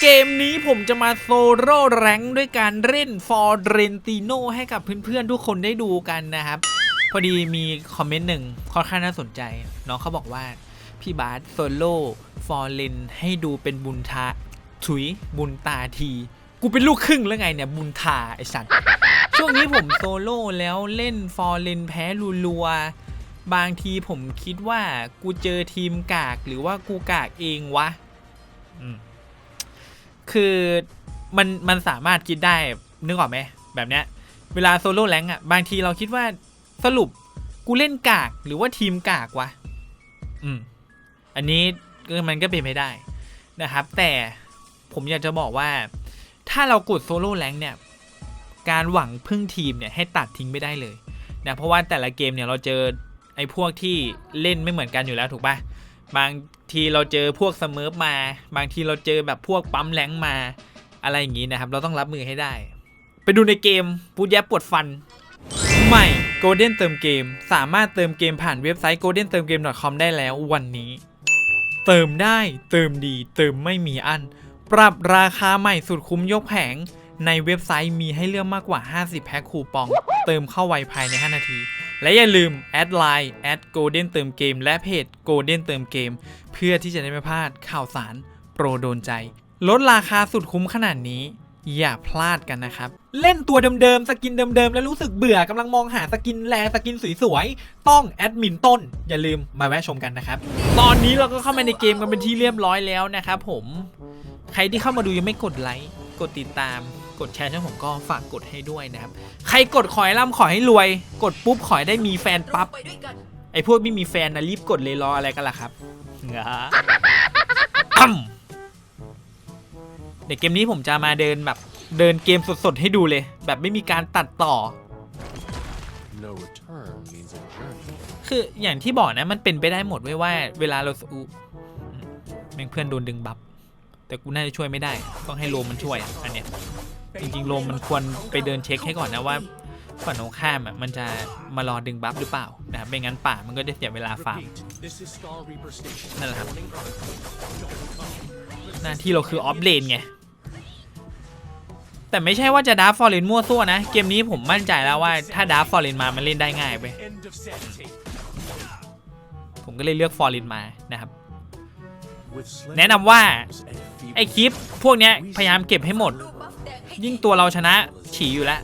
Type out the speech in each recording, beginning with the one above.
เกมนี้ผมจะมาโซโล่แรงด้วยการเล่นฟอร์เรนติโนให้กับเพื่อนๆ ทุกคนได้ดูกันนะครับ พอดีมีคอมเมนต์หนึ่งค่อนข้างน่าสนใจ น้องเขาบอกว่า พี่บาสโซโล่ฟอร์เรนให้ดูเป็นบุญทาถุยบุญตาที กูเป็นลูกครึ่งแล้วไงเนี่ย บุญทาไอสัตว์ ช่วงนี้ผมโซโล่แล้วเล่นฟอร์เรนแพ้รัวๆบางทีผมคิดว่ากูเจอทีมกากหรือว่ากูกากเองวะ อืม คือมันมันสามารถคิดได้นึกออกไหมแบบเนี้ยเวลาโซโล่แรงอะบางทีเราคิดว่าสรุปกูเล่นกากหรือว่าทีมกากวะอืมอันนี้มันก็เป็นไม่ได้นะครับ แต่ผมอยากจะบอกว่า ถ้าเรากดโซโล่แรงเนี่ย การหวังพึ่งทีมเนี่ยให้ตัดทิ้งไม่ได้เลยนะเพราะว่าแต่ละเกมเนี่ยเราเจอไอ้พวกที่เล่นไม่เหมือนกันอยู่แล้วถูกปะบาง ทีเราเจอพวกเสเมอมา บางทีเราเจอแบบพวกปั๊มแรงมา อะไรอย่างนี้นะครับ เราต้องรับมือให้ได้ ไปดูในเกมปูดแยบปวดฟัน ใหม่ Golden เติมเกม สามารถเติมเกมผ่านเว็บไซต์ golden เติมเกม .com ได้แล้ววันนี้ เติมได้เติมดี เติมไม่มีอัน ปรับราคาใหม่สุดคุ้มยกแผง ในเว็บไซต์มีให้เลือกมากกว่า 50 แพ็คคูปอง เติมเข้าไวภายใน 5 นาที และอย่าลืมแอดไลน์แอด golden เติมเกมและเพจ golden เติมเกม เพื่อที่จะได้ไม่พลาดข่าวสารโปรโดนใจ ลดราคาสุดคุ้มขนาดนี้ อย่าพลาดกันนะครับ เล่นตัวเดิมๆ สกินเดิมๆ แล้วรู้สึกเบื่อกำลังมองหาสกินแลสกินสวยๆ ต้องแอดมินต้น อย่าลืมมาแวะชมกันนะครับ ตอนนี้เราก็เข้ามาในเกมกันเป็นที่เรียบร้อยแล้วนะครับผม ใครที่เข้ามาดูยังไม่กดไลค์กดติดตาม กดแชร์ช่องผมก็ฝากกดให้ด้วยนะครับ ใครกดขอให้ร่ำขอให้รวย กดปุ๊บขอให้ได้มีแฟนปั๊บไอพวกไม่มีแฟนนะรีบกดเลยรออะไรกันล่ะครับงาอ้ำเดี๋ยวเกมนี้ผมจะมาเดินแบบเดินเกมสดๆให้ดูเลย แบบไม่มีการตัดต่อ No return means a journey. คืออย่างที่บอกนะมันเป็นไปได้หมดไว้ยว่า เวลาเราอุแม่งเพื่อนโดนดึงบัฟแต่กูน่าจะช่วยไม่ได้ ต้องให้โลมมันช่วยอะอันเนี้ย จริงๆลมมันควรไปเดินเช็คให้ก่อนนะว่าฝั่งตรงข้ามอะมันจะมารอดึงบัฟหรือเปล่านะครับไม่งั้นป่ามันก็จะเสียเวลาฟาร์มนั่นแหละครับหน้าที่เราคือออฟเลนไงแต่ไม่ใช่ว่าจะดาร์ฟฟอร์เรนมั่วซั่วนะ เกมนี้ผมมั่นใจแล้วว่าถ้าดาร์ฟฟอร์เรนมามันเล่นได้ง่ายไปผมก็เลยเลือกฟอร์เรนมานะครับ แนะนำว่าไอคลิปพวกนี้พยายามเก็บให้หมด ยิ่งตัวเราชนะฉีอยู่แล้ว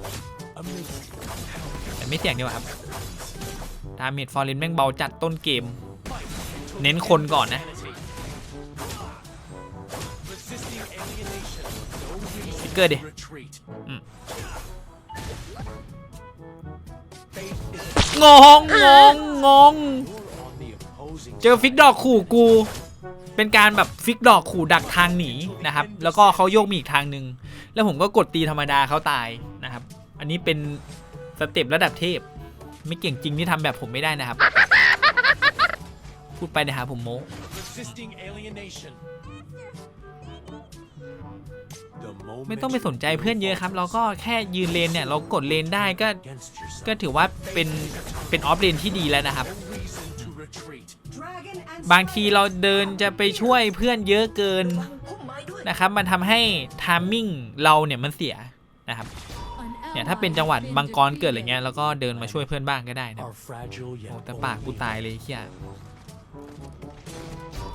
แต่ไม่เสี่ยงดีกว่าครับ ดาเมจฟอร์เรนแม่งเบาจัดต้นเกม เน้นคนก่อนนะฟิกเกิดดิงงงงงง เจอฟิกดอกขู่กู เป็นการแบบฟิกดอกขู่ดักทางหนีนะครับ แล้วก็เขาโยกมีอีกทางหนึ่ง แล้วผมก็กดตีธรรมดาเขาตายนะครับ อันนี้เป็นสเต็ประดับเทพ ไม่เก่งจริงที่ทำแบบผมไม่ได้นะครับ พูดไปนะครับผมโม้ resisting alienation. The moment ไม่ต้องไปสนใจเพื่อนเยอะครับ เราก็แค่ยืนเลนเนี่ย เรากดเลนได้ก็ against yourself. ก็ถือว่าเป็น เป็นออฟเลนที่ดีแล้วนะครับ No reason to retreat. บางทีเราเดินจะไปช่วยเพื่อนเยอะเกิน นะครับ มันทำให้ทามมิ่งเราเนี่ยมันเสียนะครับเนี่ยถ้าเป็นจังหวัดบางกรเกิดอะไรเงี้ยแล้วก็เดินมาช่วยเพื่อนบ้างก็ได้นะโอ้แต่ปากกูตายเลยเฮีย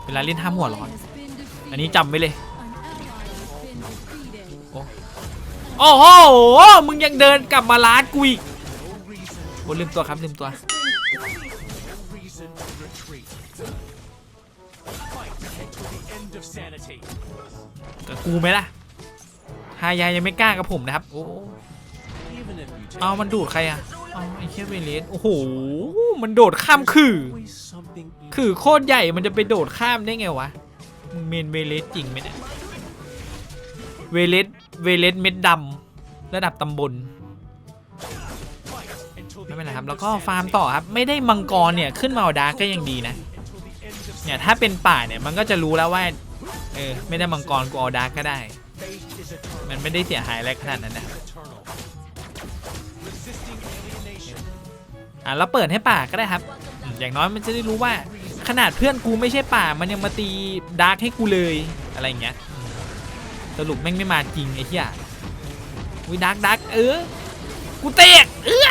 เวลาเล่นห้ามหัวร้อน อันนี้จำไว้เลย โอ้โห มึงยังเดินกลับมาล้าดกูอีกโอ้ลืมตัวครับลืมตัว กับกูไหมล่ะฮายายังไม่กล้ากับผมนะครับ โอ้เอามันดูดใครอะเอาไอ้เคียเวเลสโอ้โห มันโดดข้ามขื่อขื่อโคตรใหญ่มันจะไปโดดข้ามได้ไงวะมึงเมนเวเลสจริงไหมเนี่ย เวเลสเวเลสเม็ดดำระดับตำบลไม่เป็นไรครับ แล้วก็ฟาร์มต่อครับ ไม่ได้มังกรเนี่ย ขึ้นมาดาร์กก็ยังดีนะ เนี่ยถ้าเป็นป่าเนี่ยมันก็จะรู้แล้วว่า เออ ไม่ได้มังกรกูเอาดาร์กก็ได้ faith is eternal. มันไม่ได้เสียหายอะไรขนาดนั้นนะครับ eternal. Resisting alienation. อะแล้วเปิดให้ป่าก็ได้ครับอืมอย่างน้อยมันจะได้รู้ว่า ขนาดเพื่อนกูไม่ใช่ป่า มันยังมาตีดาร์กให้กูเลยอะไรอย่างเงี้ยสรุปแม่งไม่มาจริงไอ้เหี้ยวิดักดักเออ กูเตะเออ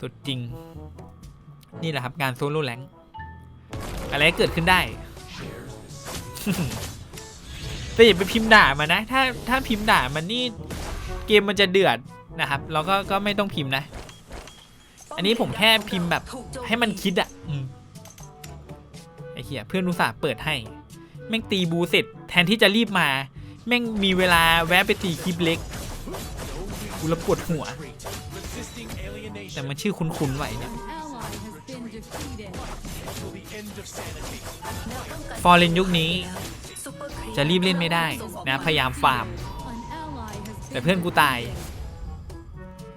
สุดจริง นี่แหละครับ การโซโล่แรงค์ อะไรเกิดขึ้นได้ แต่อย่าไปพิมพ์ด่ามันนะ ถ้าถ้าพิมพ์ด่ามันนี่เกมมันจะเดือดนะครับ แล้วก็ก็ไม่ต้องพิมพ์นะ อันนี้ผมแค่พิมพ์แบบ ให้มันคิดอะไอ้เหี้ยเพื่อนอุตส่าห์เปิดให้ แม่งตีบูเสร็จ แทนที่จะรีบมา แม่งมีเวลาแวะไปตีคลิปเล็กกูละปวดหัว แต่มันชื่อคุ้นๆไว้เนี่ย ฟอร์เรนยุคนี้ จะรีบเล่นไม่ได้นะ พยายามฟาร์ม แต่เพื่อนกูตาย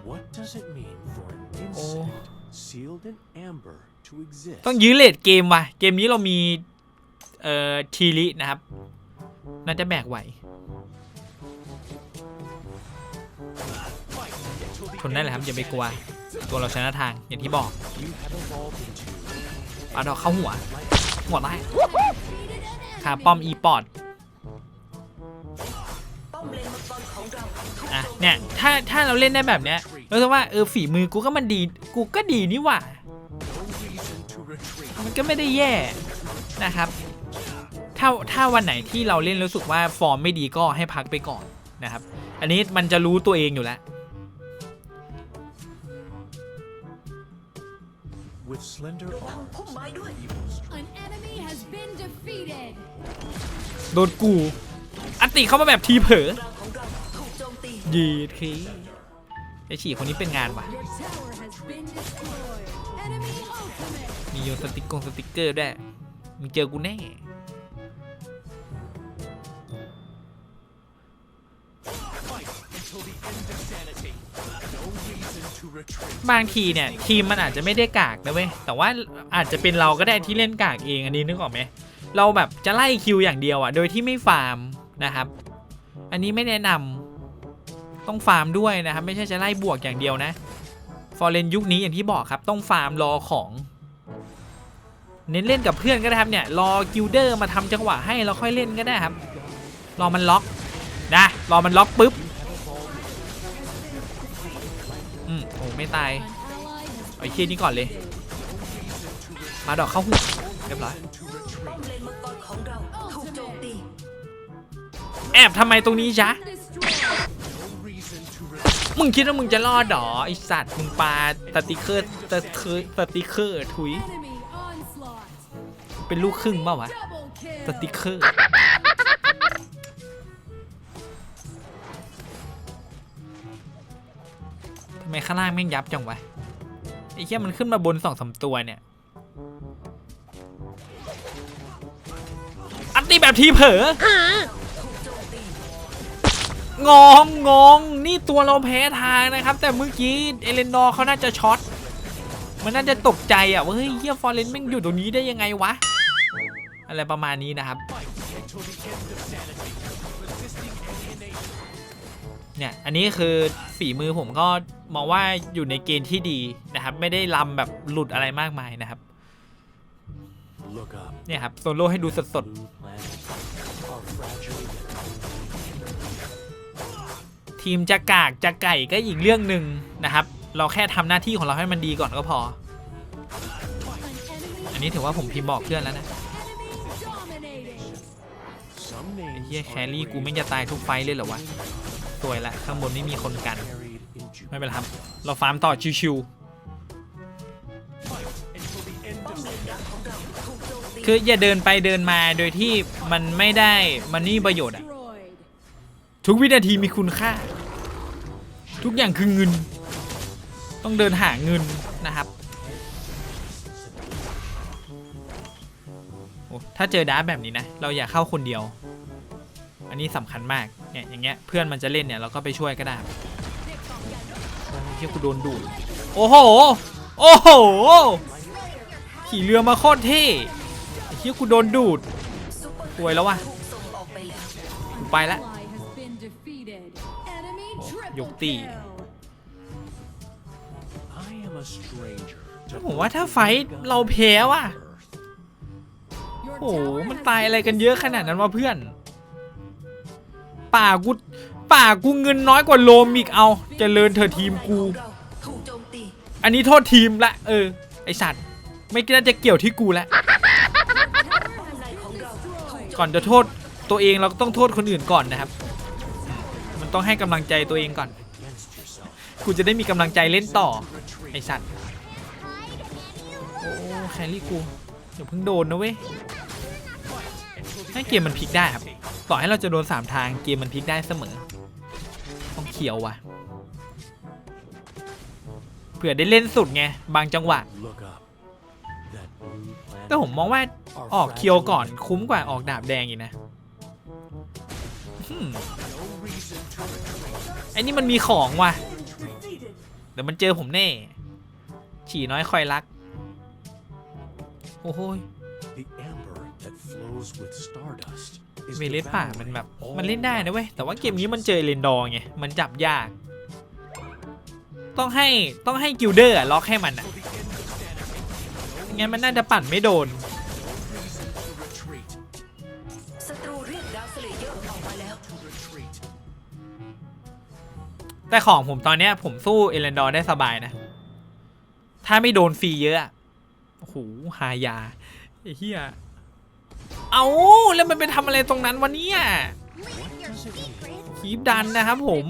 What does it mean for an Oh. insect sealed in amber to exist? ต้องยื้อเลดเกมว่ะ เกมนี้เรามี เอ่อ ทีรินะครับ น่าจะแบกไหว ชนได้เลยครับ อย่าไปกลัว ตัวเราชนะทางอย่างที่บอก You have evolved into ปาดอกเข้าหัว หัวได้ขาป้อมอีปอดอะเนี่ยถ้าถ้าเราเล่นได้แบบเนี้ยเราจะว่าเออฝีมือกูก็มันดีกูก็ดีนี่หว่า มันก็ไม่ได้แย่นะครับ ถ้าถ้าวันไหนที่เราเล่นรู้สึกว่าฟอร์มไม่ดีก็ให้พักไปก่อนนะครับ อันนี้มันจะรู้ตัวเองอยู่แล้ว With slender arms, evil strength. โดนกู อันติเข้ามาแบบทีเผลอยีดคีไอฉี่คนนี้เป็นงานว่ะมีโยนสติกกงสติกเกอร์ด้วยมึงเจอกูแน่ บางทีเนี่ยทีมมันอาจจะไม่ได้กากนะเว้ยแต่ว่าอาจจะเป็นเราก็ได้ที่เล่นกากเองอันนี้นึกออกไหมเราแบบจะไล่คิวอย่างเดียวอะโดยที่ไม่ฟาร์มนะครับ อันนี้ไม่แนะนำต้องฟาร์มด้วยนะครับ ไม่ใช่จะไล่บวกอย่างเดียวนะฟอร์เรนยุคนี้อย่างที่บอกครับ ต้องฟาร์มรอของเน้นเล่นกับเพื่อนก็ได้ครับเนี่ยรอกิลเดอร์มาทำจังหวะให้แล้วค่อยเล่นก็ได้ครับ รอมันล็อกนะรอมันล็อกปุ๊บ ไม่ตายเอาไอ้เคียนี่ก่อนเลย มาดอกเข้าหัวเรียบร้อยแอบทำไมตรงนี้จ๊ะ No reason to retreat. มึงคิดว่ามึงจะรอดเหรอไอสัตว์มึงปาสติกเกอร์สติกเกอร์สติกเกอร์ถุย เป็นลูกครึ่งเปล่าวะสติกเกอร์ ไมข้างล่างแม่งยับจังวะไอ้เหี้ยมันขึ้นมาบนสองสามตัวเนี่ย อันตีแบบทีเผลองงงงนี่ตัวเราแพ้ทางนะครับ แต่เมื่อกี้เอเลนดอร์เขาน่าจะช็อตมันน่าจะตกใจอะว่าเฮ้ยเฮียฟอร์เรนแม่งอยู่ตรงนี้ได้ยังไงวะ อะไรประมาณนี้นะครับ เนี่ยอันนี้คือฝีมือผมก็มองว่าอยู่ในเกณฑ์ที่ดีนะครับ ไม่ได้ลำแบบหลุดอะไรมากมายนะครับ Look up. เนี่ยครับโซโล่ให้ดูสด Blue planets are fragile yet ๆทีมจะกากจะไก่ก็อีกเรื่องหนึ่งนะครับ เราแค่ทำหน้าที่ของเราให้มันดีก่อนก็พอ อันนี้ถือว่าผมพิมพ์บอกเพื่อนแล้วนะ Some ไอ้ names เฮีย are แครี่กูไม่งจะตายทุกไฟต์เลยเหรอวะ สวยละข้างบนไม่มีคนกัน ไม่เป็นไรครับ เราฟาร์มต่อชิวๆคืออย่าเดินไปเดินมาโดยที่มันไม่ได้มันนี่ประโยชน์อะทุกวินาทีมีคุณค่า ทุกอย่างคือเงิน ต้องเดินหาเงินนะครับถ้าเจอดาร์แบบนี้นะ เราอย่าเข้าคนเดียว อันนี้สำคัญมากเนี่ยอย่างเงี้ยเพื่อนมันจะเล่นเนี่ยเราก็ไปช่วยก็ได้โอ้ยเฮียกูโดนดูดโอ้โหโอ้โหขี่เรือมาโคตรเท่เฮียกูโดนดูดป่วยแล้ววะกูไปละยกตีผมว่าถ้าไฟท์เราแพ้ว่ะโอ้โหมันตายอะไรกันเยอะขนาดนั้นวะเพื่อน ป่ากูป่ากูเงินน้อยกว่าโลมอีกเอาเจริญเธอทีมกู อันนี้โทษทีมละเออ ไอสัตว์ ไม่น่าจะเกี่ยวที่กูละก่อนจะโทษตัวเองเราก็ต้องโทษคนอื่นก่อนนะครับ มันต้องให้กำลังใจตัวเองก่อน กูจะได้มีกำลังใจเล่นต่อ ไอสัตว์ โอ้แครี่กูเดี๋ยวเพิ่งโดนนะเว้ยให้เกมมันพลิกได้ครับ ต่อให้เราจะโดนสามทางเกมมันพลิกได้เสมอ ต้องเขียวว่ะ เผื่อได้เล่นสุดไง บางจังหวะ Look up. That blue planet แต่ผมมองว่าออกเคียวก่อนคุ้มกว่าออกดาบแดงอีกนะอืม No reason to retreat. ไอ้นี่มันมีของว่ะ เดี๋ยวมันเจอผมแน่ ฉี่น้อยคอยรัก โอ้โห ย The amber that flows with stardust is เวเลสป่ามันแบบ devouring มันเล่นได้ all นะเว้ยแต่ว่าเกมนี้มันเจอเรนดอร์ไงมันจับยาก ต้องให้ต้องให้กิลเดอร์อะล็อกให้มันอะ till the end of sanity. งั้นมันน่าจะปั่นไม่โดน Reason to retreat. ศัตรูเรียกดาวสเลเยอร์ออกมาแล้ว To retreat. แต่ของผมตอนเนี้ยผมสู้เอเลนดอร์ได้สบายนะ ถ้าไม่โดนฟรีเยอะอะโอ้โหหายาไอ้เหี้ย เอาแล้วมันไปทำอะไรตรงนั้นวะเนี่ยคีบดันนะครับผม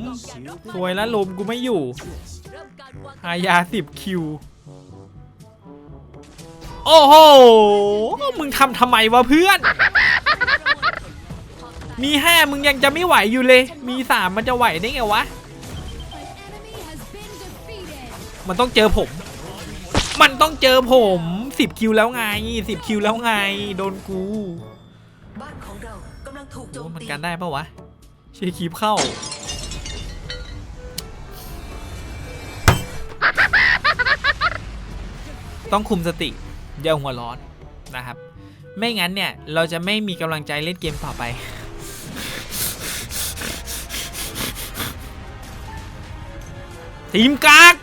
สวยแล้วลมกูไม่อยู่หายาสิบคิว โอ้โห มึงทำทำไมวะเพื่อน มีห้ามึงยังจะไม่ไหวอยู่เลย มีสามมันจะไหวได้ไงวะ มันต้องเจอผม มันต้องเจอผม สิบคิวแล้วไงสิบคิวแล้วไง โดนกูบ้านของเรากำลังถูกโจโอ้มมันตีกันได้ปะวะเชียร์คีบเข้า ต้องคุมสติอย่าหัวร้อนนะครับ ไม่งั้นเนี่ย เราจะไม่มีกำลังใจเล่นเกมต่อไป ทีมกาก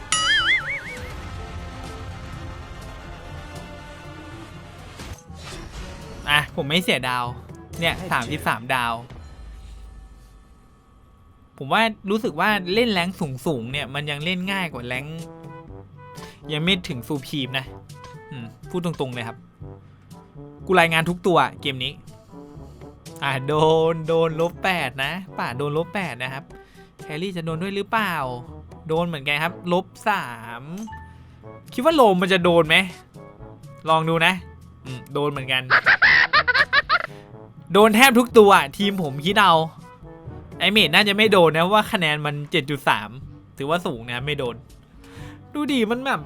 ผมไม่เสียดาว เนี่ยสามสิบสามดาว ผมว่ารู้สึกว่าเล่นแรงสูงสูงๆเนี่ย มันยังเล่นง่ายกว่าแรงยังไม่ถึงซูพีมนะอืมพูดตรงๆเลยครับ กูรายงานทุกตัวเกมนี้ อ่าโดนโดนลบแปดนะ ป่าโดนลบแปดนะครับ แครี่จะโดนด้วยหรือเปล่า โดนเหมือนกันครับ ลบสามคิดว่าโลมมันจะโดนไหม ลองดูนะอืมโดนเหมือนกัน โดนแทบทุกตัวทีมผมคิดเอาไอเมดน่าจะไม่โดนนะว่าคะแนนมัน 7.3 ถือว่าสูงนะไม่โดน ดูดิมันแบบ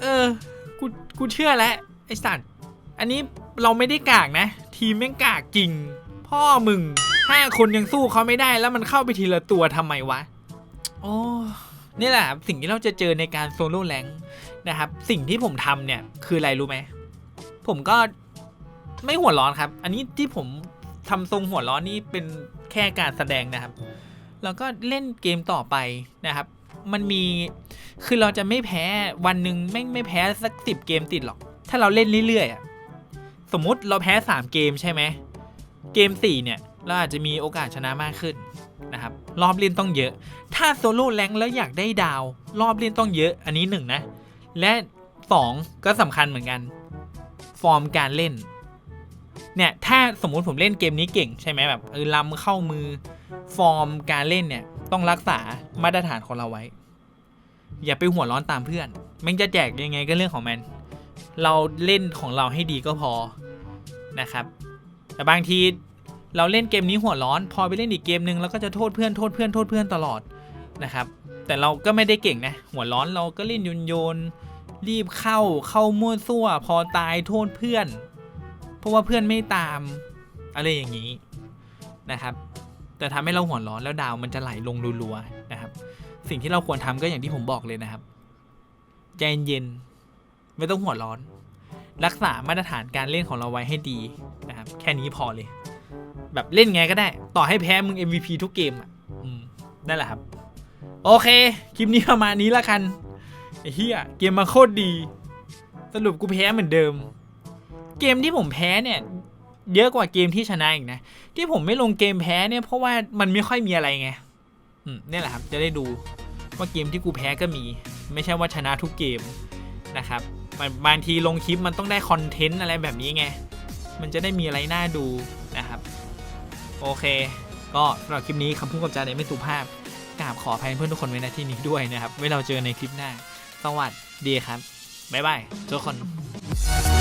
เออ กู กูเชื่อแล้ว ไอสัตว์ อันนี้เราไม่ได้กากนะ ทีมแม่งกากจริง พ่อมึงห้าคนยังสู้เขาไม่ได้ แล้วมันเข้าไปทีละตัวทำไมวะ โอ้นี่แหละสิ่งที่เราจะเจอในการโซโล่แรงนะครับ สิ่งที่ผมทำเนี่ย คืออะไรรู้ไหม ผมก็ ไม่หัวร้อนครับ อันนี้ที่ผมทำทรงหัวร้อนนี่เป็นแค่การแสดงนะครับ แล้วก็เล่นเกมต่อไปนะครับ มันมีคือเราจะไม่แพ้วันหนึ่งไม่ไม่แพ้สักสิบเกมติดหรอก ถ้าเราเล่นเรื่อยๆสมมติเราแพ้สามเกมใช่ไหมเกมสี่เนี่ยเราอาจจะมีโอกาสชนะมากขึ้นนะครับ รอบเล่นต้องเยอะ ถ้าโซโล่แรงแล้วอยากได้ดาว รอบเล่นต้องเยอะ อันนี้หนึ่งนะ และสองก็สำคัญเหมือนกัน ฟอร์มการเล่น เนี่ยถ้าสมมุติผมเล่นเกมนี้เก่งใช่ไหมแบบเออล้ำเข้ามือฟอร์มการเล่นเนี่ยต้องรักษามาตรฐานของเราไว้ อย่าไปหัวร้อนตามเพื่อนแม่งจะแจกยังไงก็เรื่องของมันเราเล่นของเราให้ดีก็พอนะครับ แต่บางทีเราเล่นเกมนี้หัวร้อน พอไปเล่นอีกเกมนึงเราก็จะโทษเพื่อนโทษเพื่อนโทษเพื่อนตลอดนะครับ แต่เราก็ไม่ได้เก่งนะ หัวร้อนเราก็เล่นโยนโยนรีบเข้าเข้ามั่วซั่ว พอตายโทษเพื่อน เพราะว่าเพื่อนไม่ตามอะไรอย่างนี้นะครับ แต่ทำให้เราหัวร้อนแล้วดาวมันจะไหลลงรัวๆนะครับ สิ่งที่เราควรทำก็อย่างที่ผมบอกเลยนะครับใจเย็นไม่ต้องหัวร้อน รักษามาตรฐานการเล่นของเราไว้ให้ดีนะครับ แค่นี้พอเลย แบบเล่นไงก็ได้ ต่อให้แพ้มึง MVP ทุกเกมอะนั่นแหละครับ โอเค คลิปนี้ประมาณนี้ละกันไอ้เหี้ยเกมมาโคตรดี สรุปกูแพ้เหมือนเดิม เกมที่ผมแพ้เนี่ยเยอะกว่าเกมที่ชนะอีกนะ ที่ผมไม่ลงเกมแพ้เนี่ยเพราะว่ามันไม่ค่อยมีอะไรไงเนี่แหละครับจะได้ดูว่าเกมที่กูแพ้ก็มี ไม่ใช่ว่าชนะทุกเกมนะครับบางบางทีลงคลิปมันต้องได้คอนเทนต์อะไรแบบนี้ไง มันจะได้มีอะไรน่าดูนะครับ โอเค ก็สำหรับคลิปนี้คำพูดกับจาเนี่ยไม่สุภาพกราบขออภัยเพื่อนทุกคนไว้ในที่นี้ด้วยนะครับไว้เราเจอในคลิปหน้า สวัสดีครับบ๊ายบายทุกคน